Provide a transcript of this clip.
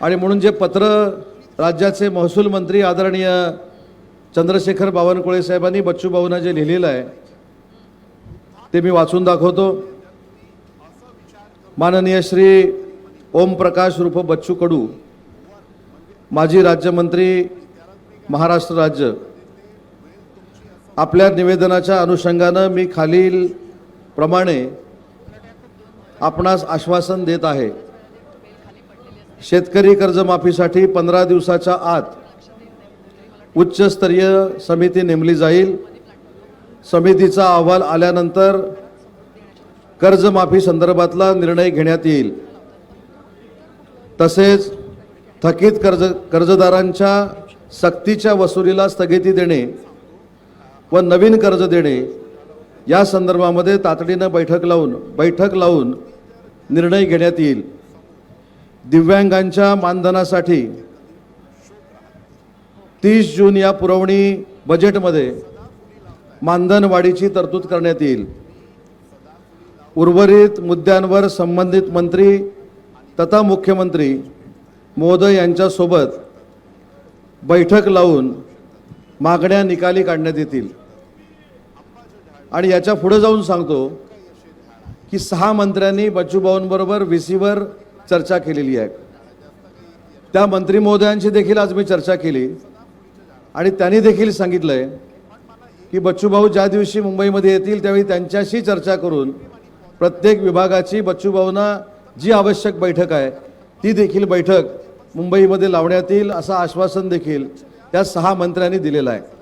आणि म्हणून जे पत्र राज्याचे महसूल मंत्री आदरणीय चंद्रशेखर बावनकुळे साहेबांनी बच्चू भाऊंना जे लिहिलेलं आहे ते मी वाचून दाखवतो. माननीय श्री ओमप्रकाश रूप बच्चू कडू माजी राज्यमंत्री महाराष्ट्र राज्य आपल्या निवेदनाच्या अनुषंगानं मी खालील प्रमाणे आपणास आश्वासन देत आहे. शेतकरी कर्जमाफीसाठी पंधरा दिवसाच्या आत उच्चस्तरीय समिती नेमली जाईल. समितीचा अहवाल आल्यानंतर कर्जमाफी संदर्भातला निर्णय घेण्यात येईल. तसेच थकीत कर्ज कर्जदारांच्या सक्तीच्या वसुलीला स्थगिती देणे व नवीन कर्ज देणे या संदर्भामध्ये तातडीनं बैठक लावून बैठक लावून निर्णय घेण्यात येईल. दिव्यांगांच्या मानधनासाठी तीस जून या पुरवणी बजेटमध्ये मानधन वाढीची तरतूद करण्यात येईल. उर्वरित मुद्द्यांवर संबंधित मंत्री तथा मुख्यमंत्री महोदय यांच्यासोबत बैठक लावून मागण्या निकाली काढण्यात येतील. आणि याच्यापुढे जाऊन सांगतो की सहा मंत्र्यांनी बच्चूभाऊंबरोबर व्ही सीवर चर्चा केलेली आहे. त्या मंत्री महोदयांशी देखील आज मी चर्चा केली. आणि त्यांनी देखील सांगितलंय की बच्चूभाऊ ज्या दिवशी मुंबईमध्ये येतील त्यावेळी त्यांच्याशी चर्चा करून प्रत्येक विभागाची बच्चूभाऊंना जी आवश्यक बैठक आहे ती देखील बैठक मुंबईमध्ये लावण्यात येईल असं आश्वासन देखील त्या सहा मंत्र्यांनी दिलेलं आहे.